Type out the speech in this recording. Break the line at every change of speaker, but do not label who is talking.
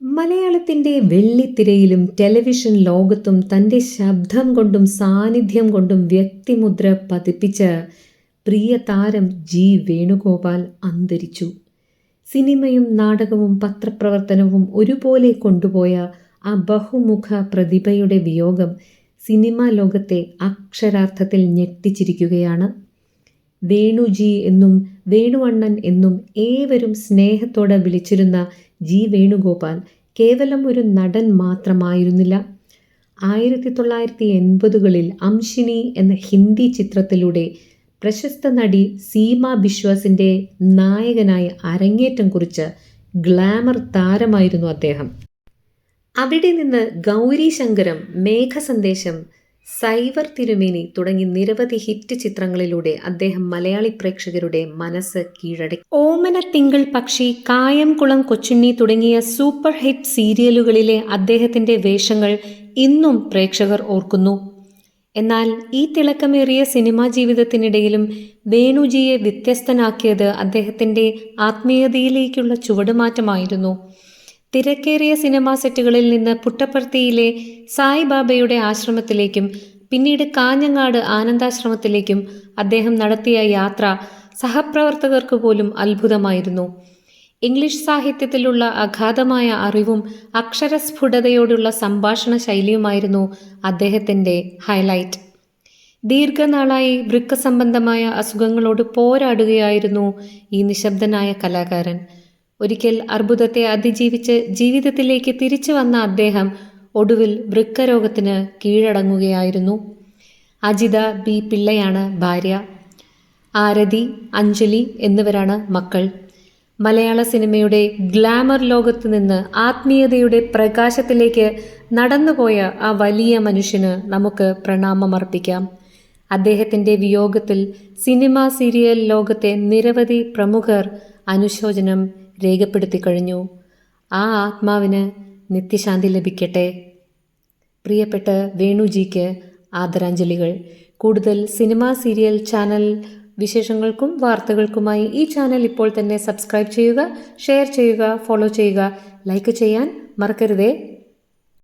മലയാളത്തിന്റെ വെള്ളിത്തിരയിലും ടെലിവിഷൻ ലോകത്തും തന്റെ ശബ്ദം കൊണ്ടും സാന്നിധ്യം കൊണ്ടും വ്യക്തിമുദ്ര പതിപ്പിച്ച പ്രിയ താരം ജി വേണുഗോപാൽ അന്തരിച്ചു. സിനിമയും നാടകവും പത്രപ്രവർത്തനവും ഒരുപോലെ കൊണ്ടുപോയ ആ ബഹുമുഖ പ്രതിഭയുടെ വിയോഗം സിനിമാ ലോകത്തെ അക്ഷരാർത്ഥത്തിൽ ഞെട്ടിച്ചിരിക്കുകയാണ്. വേണുജി എന്നും വേണുവണ്ണൻ എന്നും ഏവരും സ്നേഹത്തോടെ വിളിച്ചിരുന്ന ജി വേണുഗോപാൽ കേവലം ഒരു നടൻ മാത്രമായിരുന്നില്ല. ആയിരത്തി തൊള്ളായിരത്തി എൺപതുകളിൽ അംശിനി എന്ന ഹിന്ദി ചിത്രത്തിലൂടെ പ്രശസ്ത നടി സീമ ബിശ്വാസിന്റെ നായകനായി അരങ്ങേറ്റം കുറിച്ച് ഗ്ലാമർ താരമായിരുന്നു അദ്ദേഹം. അവിടെ നിന്ന് ഗൗരി ശങ്കരം മേഘസന്ദേശം സൈവർ തിരുമേനി തുടങ്ങി നിരവധി ഹിറ്റ് ചിത്രങ്ങളിലൂടെ അദ്ദേഹം മലയാളി പ്രേക്ഷകരുടെ മനസ്സ് കീഴടക്കി. ഓമന തിങ്കൾ പക്ഷി കായംകുളം കൊച്ചുണ്ണി തുടങ്ങിയ സൂപ്പർ ഹിറ്റ് സീരിയലുകളിലെ അദ്ദേഹത്തിന്റെ വേഷങ്ങൾ ഇന്നും പ്രേക്ഷകർ ഓർക്കുന്നു. എന്നാൽ ഈ തിളക്കമേറിയ സിനിമാ ജീവിതത്തിനിടയിലും വേണുജിയെ വ്യത്യസ്തനാക്കിയത് അദ്ദേഹത്തിന്റെ ആത്മീയതയിലേക്കുള്ള ചുവടുമാറ്റമായിരുന്നു. തിരക്കേറിയ സിനിമാ സെറ്റുകളിൽ നിന്ന് പുട്ടപ്പർത്തിയിലെ സായിബാബയുടെ ആശ്രമത്തിലേക്കും പിന്നീട് കാഞ്ഞങ്ങാട് ആനന്ദാശ്രമത്തിലേക്കും അദ്ദേഹം നടത്തിയ യാത്ര സഹപ്രവർത്തകർക്ക് പോലും അത്ഭുതമായിരുന്നു. ഇംഗ്ലീഷ് സാഹിത്യത്തിലുള്ള അഗാധമായ അറിവും അക്ഷരസ്ഫുടതയോടുള്ള സംഭാഷണ ശൈലിയുമായിരുന്നു അദ്ദേഹത്തിന്റെ ഹൈലൈറ്റ്. ദീർഘനാളായി വൃക്ക സംബന്ധമായ അസുഖങ്ങളോട് പോരാടുകയായിരുന്നു ഈ നിശബ്ദനായ കലാകാരൻ. ഒരിക്കൽ അർബുദത്തെ അതിജീവിച്ച് ജീവിതത്തിലേക്ക് തിരിച്ചു വന്ന അദ്ദേഹം ഒടുവിൽ വൃക്കരോഗത്തിന് കീഴടങ്ങുകയായിരുന്നു. അജിത ബി പിള്ളയാണ് ഭാര്യ. ആരതി അഞ്ജലി എന്നിവരാണ് മക്കൾ. മലയാള സിനിമയുടെ ഗ്ലാമർ ലോകത്ത് നിന്ന് ആത്മീയതയുടെ പ്രകാശത്തിലേക്ക് നടന്നുപോയ ആ വലിയ മനുഷ്യന് നമുക്ക് പ്രണാമമർപ്പിക്കാം. അദ്ദേഹത്തിന്റെ വിയോഗത്തിൽ സിനിമ സീരിയൽ ലോകത്തെ നിരവധി പ്രമുഖർ അനുശോചനം രേഖപ്പെടുത്തി കഴിഞ്ഞു. ആ ആത്മാവിന് നിത്യശാന്തി ലഭിക്കട്ടെ. പ്രിയപ്പെട്ട വേണുജിക്ക് ആദരാഞ്ജലികൾ. കൂടുതൽ സിനിമ സീരിയൽ ചാനൽ വിശേഷങ്ങൾക്കും വാർത്തകൾക്കുമായി ഈ ചാനൽ ഇപ്പോൾ തന്നെ സബ്സ്ക്രൈബ് ചെയ്യുക ഷെയർ ചെയ്യുക ഫോളോ ചെയ്യുക ലൈക്ക് ചെയ്യാൻ മറക്കരുതേ.